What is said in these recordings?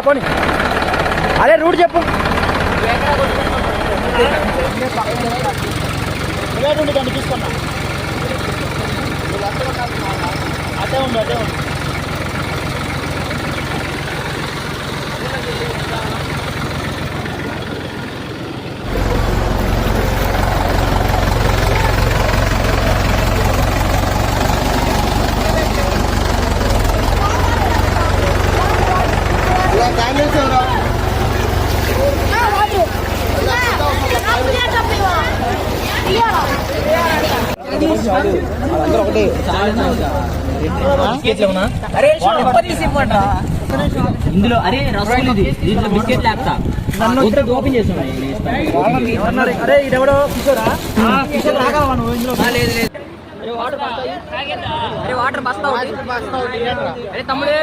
పోనీ అదే రూట్ చెప్పు. అదే ఉండు అదే ఉండు ఇందులో అరే రసగులు ఇది దీంట్లో బిస్కెట్ లేపుతా నన్ను ఓపెన్ చేసాను అరే ఇదెవడో కిషోరా కిషోర్ రాగలవా నువ్వు ఇందులో లేదు లేదు అరే వాటర్ బస్తా అరే తమ్ముడు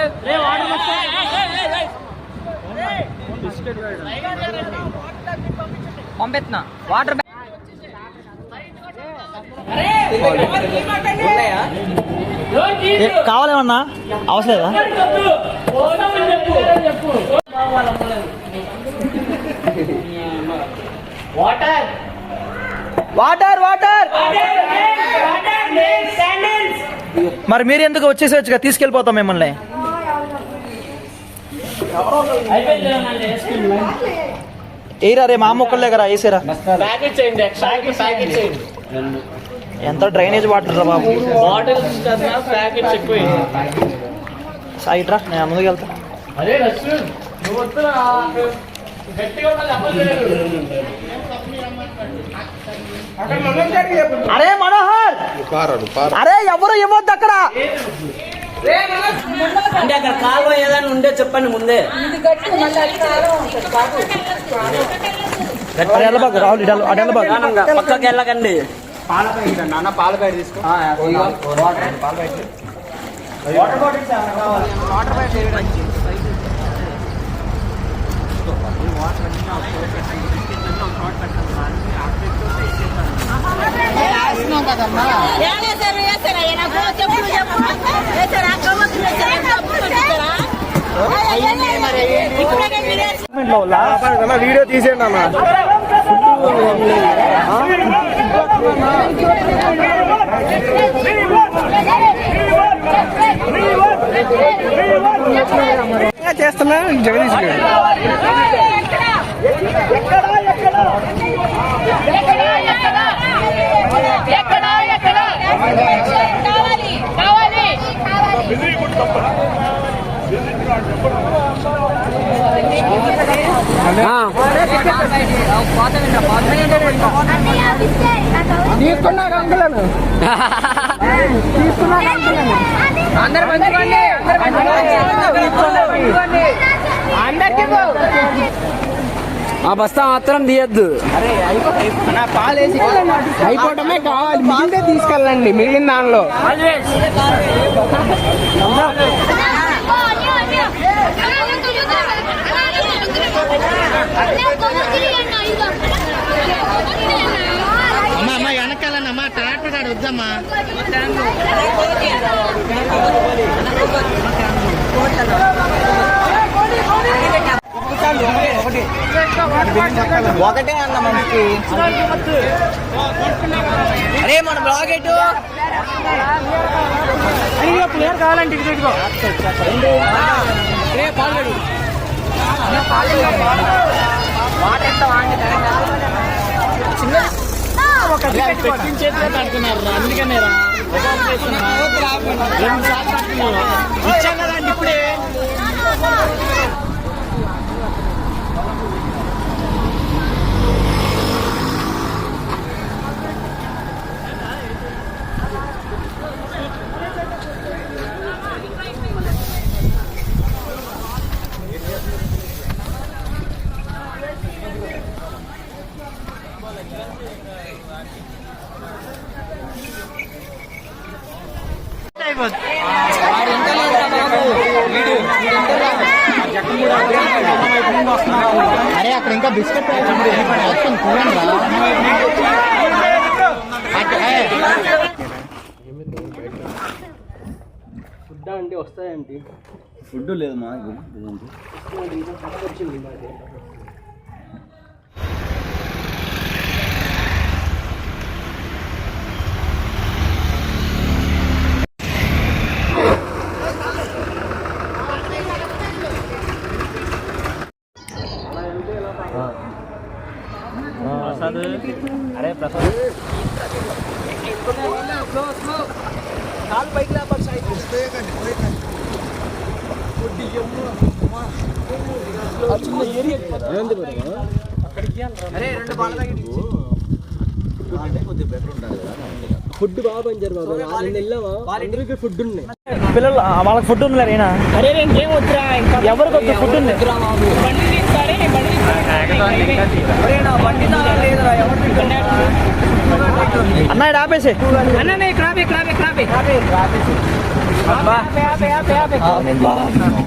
పంపెత్తున్నా వాటర్ కావాలేమన్నా? అవసరలేదా వాటర్ వాటర్! మరి మీరు ఎందుకు వచ్చేసేవచ్చుగా తీసుకెళ్ళిపోతాం మిమ్మల్ని. ఏరా రే మా మొక్కలే కదా వేసారా ప్యాకెట్ చేయండి ప్యాకెట్ చేయండి. ఎంత డ్రైనేజ్ వాటర్ రా బాబు? బాటిల్స్ కన్నా ప్యాకెట్స్ ఎక్కువ. సైడ్ రా నేను ముందుకు వెళ్తా. అదే నువ్వు అరే మనోహర్! అరే ఎవరు ఇవ్వద్దు అక్కడ? అంటే అక్కడ కాలువ ఏదైనా ఉండే చెప్పండి ముందే. రాహుల్ పక్కకి వెళ్ళకండి. వేసారు వేసారా నాకు చెప్పుడు చెప్పు వేసారా కవ్వకు వేసారా డబ్బులు కొట్టించారా ఇప్పుడే మీరు వీడియో తీసేయండి అన్న. చేస్తున్నా జగదీష్ అందరు పంచుకోండి. ఆ బస్తా మాత్రం తీయద్దు. అయిపోవటమే కావాలి. మిగిలితే తీసుకెళ్ళండి మిగిలిన దానిలో. ఒకటే అన్న మనకి. అరే మన బ్లాగ్ ఎటు? ప్లేయర్ కావాలంటే ఇటు ఇటుకో పెట్టిన చేతిలో కడుతున్నారు అందుకనే రా. ఇచ్చాం కదండి ఇప్పుడే. అరే అక్కడ ఇంకా బిస్కెట్ ఫుడ్ అంటే వస్తాయండి. ఫుడ్ లేదు మా అరే ప్రసాద్. ఫుడ్ బాగా పంచారు బాబు. అందరికి ఫుడ్ ఉన్నాయి పిల్లలు వాళ్ళకి ఫుడ్ ఉంది అయినా అరే ఇంకేం ఇంకా ఎవరికి ఫుడ్ ఉంది అన్న ఈడ ఆపేసి అన్న ఇక్కడ ఆపే ఇక్కడ ఆపే ఇక్కడ ఆపే